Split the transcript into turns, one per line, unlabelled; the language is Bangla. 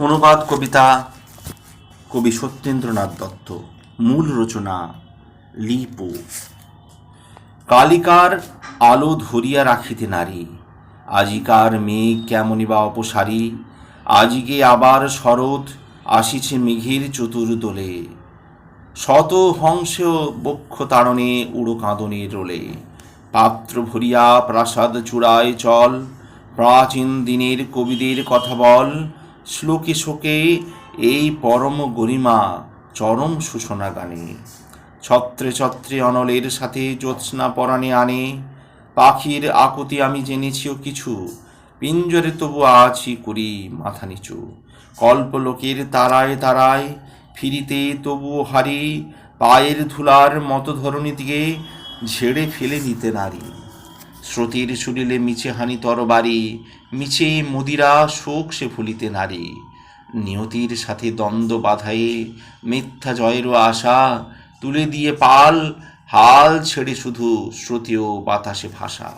অনুবাদ কবিতা কবি সত্যেন্দ্রনাথ দত্ত, মূল রচনা লিপু। কালিকার আলো ধরিয়া রাখিতে নারী, আজিকার মেঘ কেমনই বা অপসারী, আজিকে আবার শরৎ আসিছে মেঘের চতুর্দোলে। শত হংস বক্ষ তাড়নে উড়ো কাঁদনের রোলে, পাত্র ভরিয়া প্রাসাদ চূড়ায় চল, প্রাচীন দিনের কবিদের কথা বল শ্লোকে শোকে এই পরম গরিমা চরম সূচনা গানে। ছত্রে ছত্রে অনলের সাথে জ্যোৎস্না পরাণে আনে। পাখির আকুতি আমি জেনেছিও কিছু, পিঞ্জরে তবু আছি করি মাথা নিচু। কল্পলোকের তারায় তারায় ফিরিতে তবুও হারি, পায়ের ধুলার মতো ধরণী দিকে ঝেড়ে ফেলে নিতে নারী। স্রোতের সুরিলে মিছে হানি তরবারি, মিছে মদিরা শোক সে ভুলিতে নারী। নিয়তির সাথে দ্বন্দ্ব বাধায়ে মিথ্যা জয়েরও আশা, তুলে দিয়ে পাল, হাল ছেড়ে শুধু স্রোতেও বাতাসে ভাষা